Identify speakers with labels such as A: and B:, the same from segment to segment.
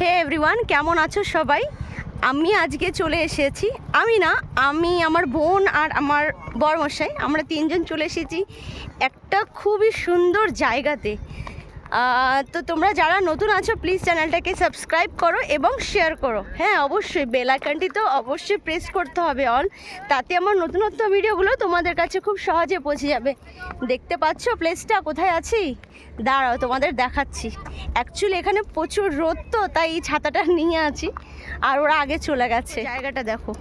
A: হে everyone কেমন আছো সবাই? আমি আজকে চলে এসেছি, আমি না, আমি আমার বোন আর আমার বরমশাই, আমরা তিনজন চলে এসেছি একটা খুবই সুন্দর জায়গাতে। তো তোমরা যারা নতুন আছো প্লিজ চ্যানেলটাকে সাবস্ক্রাইব করো এবং শেয়ার করো। হ্যাঁ অবশ্যই বেল আইকনটি তো অবশ্যই প্রেস করতে হবে অল তাতে আমার নতুনত্ব ভিডিওগুলো তোমাদের কাছে খুব সহজে পৌঁছে যাবে। দেখতে পাচ্ছ প্লেসটা কোথায় আছি? দাঁড়াও, তোমাদের দেখাচ্ছি। অ্যাকচুয়ালি এখানে প্রচুর রোদ তো, তাই এই ছাতাটা নিয়ে আছি। আর ওরা আগে চলে গেছে। জায়গাটা দেখো।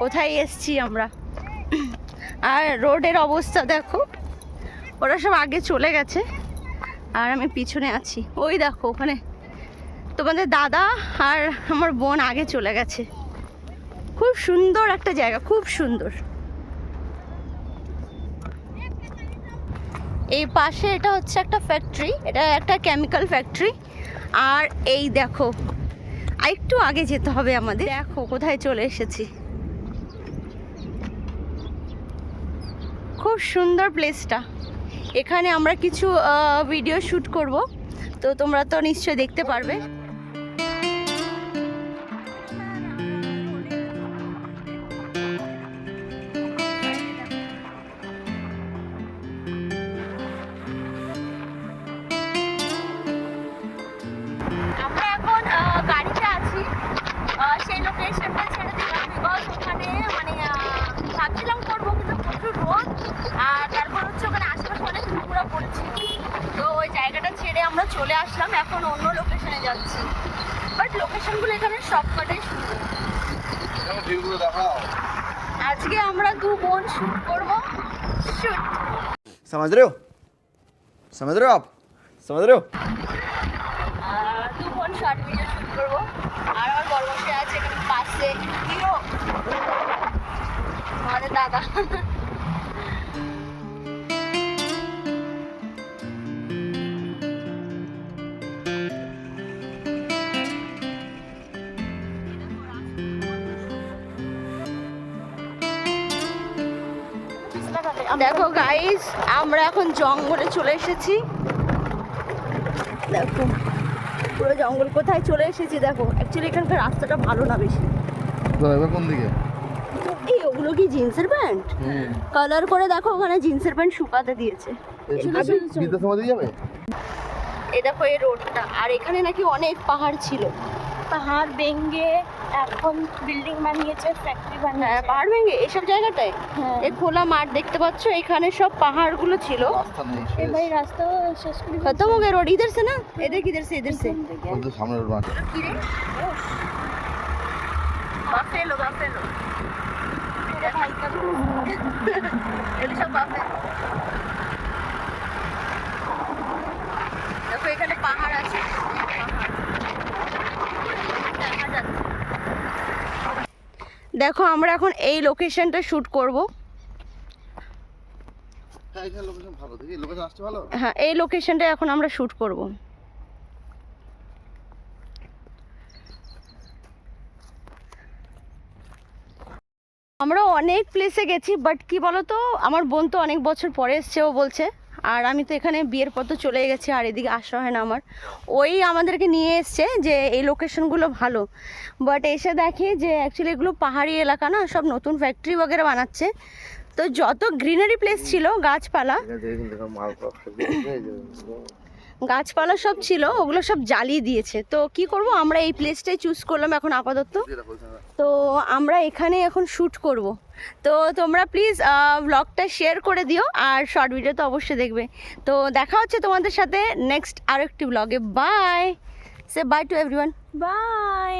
A: কোথায় এসছি আমরা? আর রোডের অবস্থা দেখো। ওরা সব আগে চলে গেছে, আর আমি পিছনে আছি। ওই দেখো ওখানে। তোমাদের দাদা আর আমার বোন আগে চলে গেছে। খুব সুন্দর একটা জায়গা, খুব সুন্দর। এই পাশে এটা হচ্ছে একটা ফ্যাক্টরি এটা একটা কেমিক্যাল ফ্যাক্টরি আর এই দেখো আর একটু আগে যেতে হবে আমাদের। দেখো, কোথায় চলে এসেছি। খুব সুন্দর প্লেসটা এখানে আমরা কিছু ভিডিও শ্যুট করব। তো তোমরা তো নিশ্চয়ই দেখতে পারবে। আসলাম এখন অন্য লোকেশনে যাচ্ছি বাট লোকেশনগুলো এখানে সব কটাই সুন্দর
B: ভিউগুলো দেখাও
A: আজকে আমরা দু বোন শুট করবো শুট
B: समझ रहे हो समझ रहे हो आप समझ रहे हो
A: দু বোন শর্ট ভিডিও শুট করবো আর আমার বড় বসে আছে এখানে পাশে হিরো আমাদের দাদা দেখো গাইস আমরা এখন জঙ্গলে চলে এসেছি। দেখো পুরো জঙ্গল কোথায় চলে এসেছি দেখো। অ্যাকচুয়ালি এখানকার রাস্তাটা ভালো না বেশি।
B: কোন দিকে?
A: এই ওগুলো কি জিন্সের প্যান্ট? কালার করে দেখো ওখানে জিন্সের প্যান্ট শুকাতে দিয়েছে। এই দেখো এই রোডটা। আর এখানে নাকি অনেক পাহাড় ছিল।
C: পাহাড় ভেঙ্গে এখন বিল্ডিং বানিয়েছে ফ্যাক্টরি বানিয়েছে।
A: হ্যাঁ পাহাড় ভেঙে এসব জায়গাটায়?
C: হ্যাঁ।
A: এই খোলা মাঠ দেখতে পাচ্ছ এখানে সব পাহাড়গুলো ছিল।
C: ভাই রাস্তা শেষ করে
A: খতম হয়ে রোড ইধার সে না? এদের কিধার সে ইধার সে সামনের
B: মাঠ কি রে? Buffalo
A: buffalo. ভাই কাজ সব বাফেলো। দেখো আমরা এখন এই লোকেশনটা শুট করব।
B: হ্যাঁ
A: হ্যাঁ এই লোকেশনটা এখন আমরা শুট করব। আমরা অনেক প্লেসে গেছি বাট কি বলতো? আমার বোন তো অনেক বছর পরে এসছে ও বলছে। আর আমি তো এখানে বিয়ের পর তো চলে গেছি, আর এদিকে আসা হয় না আমার। ওই আমাদেরকে নিয়ে এসছে যে এই লোকেশনগুলো ভালো। বাট এসে দেখে যে অ্যাকচুয়ালি এগুলো পাহাড়ি এলাকা না, সব নতুন ফ্যাক্টরি বগেরা বানাচ্ছে। তো যত গ্রিনারি প্লেস ছিল, গাছপালা গাছপালা সব ছিল ওগুলো সব জ্বালিয়ে দিয়েছে। তো কি করব আমরা এই প্লেসটাই চুজ করলাম এখন আপাতত। তো আমরা এখানে এখন শ্যুট করব। তো তোমরা প্লিজ ব্লগটা শেয়ার করে দিও আর শর্ট ভিডিও তো অবশ্যই দেখবে। তো দেখা হচ্ছে তোমাদের সাথে নেক্সট আরও একটি ব্লগে bye say bye to everyone
C: bye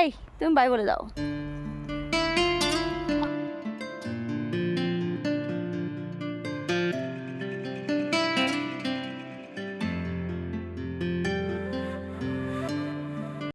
A: এই তুমি বাই বলে দাও।